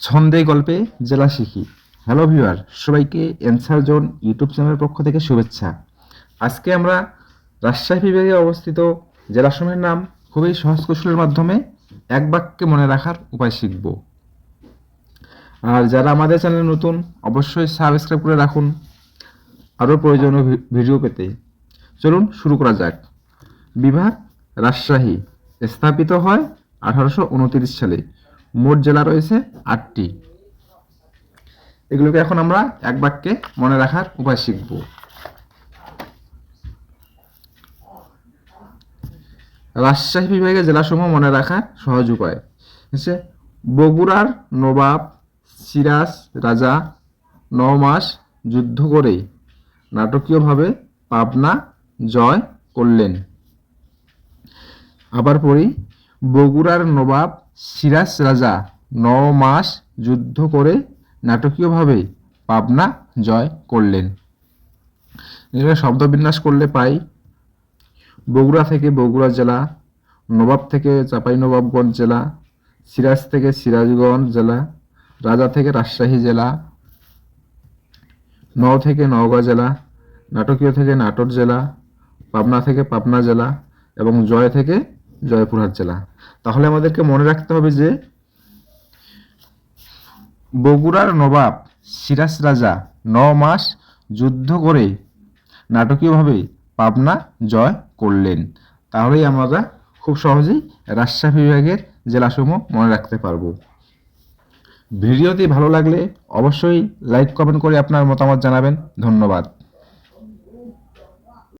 ছন্দে গল্পে জেলা শিখি। হ্যালো ভিউয়ার সবাইকে অ্যান্সার জোন ইউটিউব চ্যানেলের পক্ষ থেকে শুভেচ্ছা। আজকে আমরা রাজশাহী বিভাগে অবস্থিত জেলাসমূহের নাম খুবই সহজ কৌশলের মাধ্যমে এক বাক্যে মনে রাখার উপায় শিখব। আর যারা আমাদের চ্যানেলে নতুন, অবশ্যই সাবস্ক্রাইব করে রাখুন। আরও প্রয়োজনীয় ভিডিও পেতে। চলুন শুরু করা যাক। বিভাগ রাজশাহী, স্থাপিত হয় আঠারোশো উনত্রিশ সালে। মোট জেলা রয়েছে আটটি। এগুলোকে এখন আমরা এক বাক্যে মনে রাখার উপায় শিখব। রাজশাহী বিভাগের জেলাসমূহ মনে রাখার সহজ উপায়। হচ্ছে বগুড়ার নবাব, সিরাজ, রাজা ন মাস যুদ্ধ করে নাটকীয়ভাবে পাবনা জয় করলেন। আবার পড়ি বগুড়ার নবাব সিরাজ রাজা ন মাস যুদ্ধ করে নাটকীয়ভাবে পাবনা জয় করলেন। এখানে শব্দবিন্যাস করলে পাই। বগুড়া থেকে বগুড়া জেলা, নবাব থেকে চাঁপাইনবাবগঞ্জ জেলা, সিরাজ থেকে সিরাজগঞ্জ জেলা, রাজা থেকে রাজশাহী জেলা নও থেকে নওগাঁ জেলা, নাটকীয় থেকে নাটোর জেলা, পাবনা থেকে পাবনা জেলা এবং জয় থেকে জয়পুরহাট জেলা। তাহলে আমাদেরকে মনে রাখতে হবে যে, বগুড়ার নবাব সিরাজ রাজা ন মাস যুদ্ধ করে নাটকীয়ভাবে পাবনা জয় করলেন। তাহলেই আমরা খুব সহজেই রাজশাহী বিভাগের জেলাসমূহ মনে রাখতে পারব। ভিডিওটি ভালো লাগলে অবশ্যই লাইক, কমেন্ট করে আপনার মতামত জানাবেন। ধন্যবাদ।